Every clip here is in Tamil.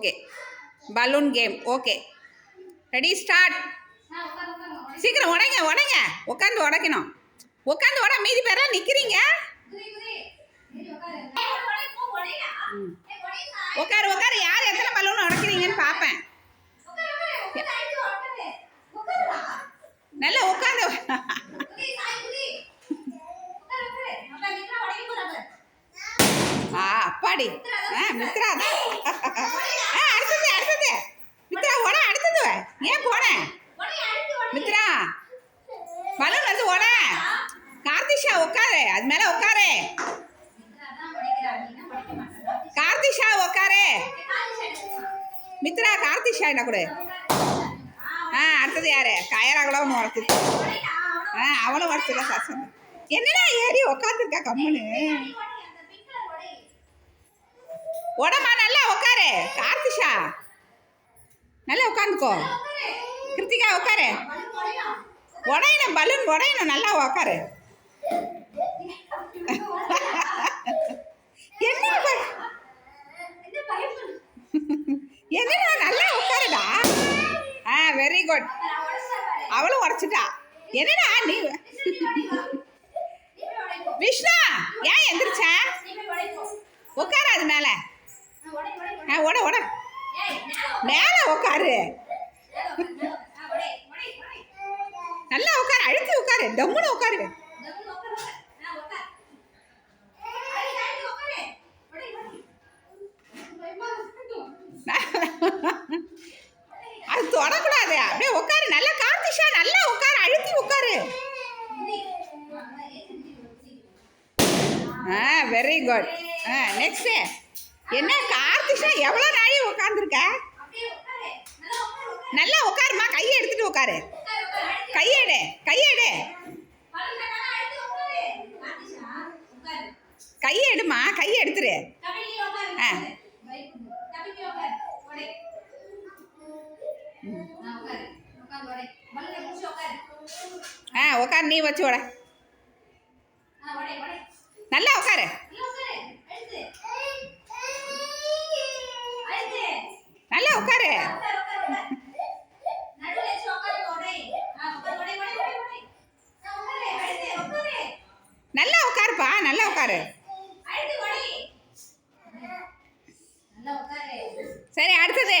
Okay. Balloon game. Okay. Ready start. சீக்கிரம் உடைங்க உடைங்க. உட்காந்து உடைக்கணும். உட்காந்து உட மீதி பேரெல்லாம் நிற்கிறீங்க உட்காரு உட்காரு யார் எத்தனை பலூன் உடைக்கிறீங்கன்னு பார்ப்பேன். நல்லா உட்காந்து ஆ அப்பாடி. ஆ மித்ரா தான். அடுத்தது அடுத்தது மித்ரா உட அடுத்தது ஏன் போனேன் மித்ரா பலூன் வந்து உட கார்த்திஷா உட்காரு. அது மேலே உட்காரு. கார்த்திஷா உட்காரு. மித்ரா கார்த்திஷா என்ன கொடு? ஆ அடுத்தது யாரு? கயராகலாம் உடச்சிது ஆ அவளும் உடச்சிடல சசன் என்னடா ஏறி உட்காந்துருக்கா கம்முன்னு? உடமா நல்லா உட்காரு. கார்த்திஷா. நல்லா உட்காந்துக்கோ. கிருத்திகா உட்காரு. உடையணும் பலூன் உடையணும். நல்லா உட்காரு. என்ன ப- நல்லா உட்காருடா. ஆ வெரி குட் அவளும் உடச்சிட்டா. என்னடா நீ விஷ்ணா ஏன் எந்திரிச்ச? உட்காரு மேலே. மேலே உட்காரு நல்லா உட்காரு அழுத்தி உட்காரு டம்முன்னு உட்காரு அது தொடக்கூடாது அப்படியே உட்காரு நல்லா கார்த்திஷா நல்லா உட்காரு அழுத்தி உட்காரு ஆ வெரி குட் ஆ நெக்ஸ்ட் என்ன கார்த்திஷா எவ்வளோ நாளி உட்காந்துருக்க நல்லா உட்காருமா கையை எடுத்துட்டு உட்காரு. கையேடு கையேடு. கையை எடுமா கையை எடுத்துரு. ஆ. ஆ உட்காரு நீ வச்சு உட நல்லா உட்காருப்பா நல்லா உட்காரு. சரி அடுத்தது.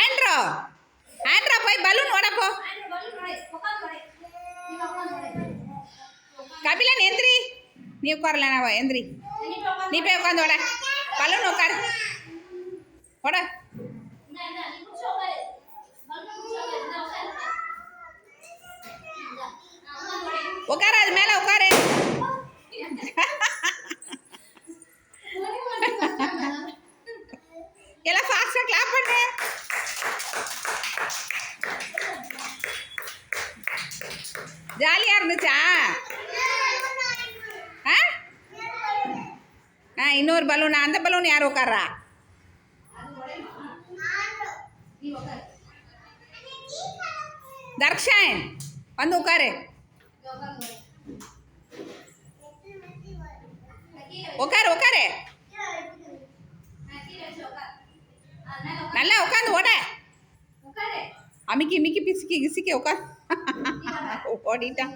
ஆண்ட்ரோ. ஆண்ட்ரோ போய் பலூன் உடப்போ கபிலன் எந்திரி. நீ உட்காரல நான் எந்திரி. நீ போய் உட்காந்து உட பலூன் உட்காரு. உட உட்காரா எல்லாம் ஃபாஸ்ட்டாக கிளாப் பண்ணு ஜாலியாக இருந்துச்சா? ஆ? ஆ இன்னொரு பலூன் அந்த பலூன் யார் உட்கார்றா? தர்ஷன் வந்து உட்காரு. உட்காரு உட்காரு நல்லா உட்காந்து ஓட அமைக்கி மிக்கி பிசிக்கி கிசுக்கி உட்கார் ஓடிட்டான்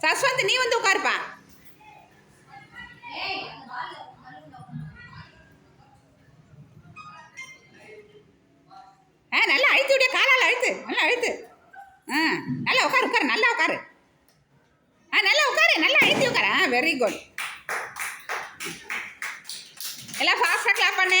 சஸ்வந்த் நீ வந்து உட்காருப்பா ஆ நல்லா அழுத்து விடிய காலால் அழுத்து. நல்லா அழுத்து. ஆ நல்லா உட்காரு உட்காரு நல்லா உட்காரு ஆ நல்லா உட்காரு நல்லா அழுத்தி உட்காரு ஆ வெரி குட் எல்லாம் ஃபாஸ்ட்டாக கிளாப் பண்ணு.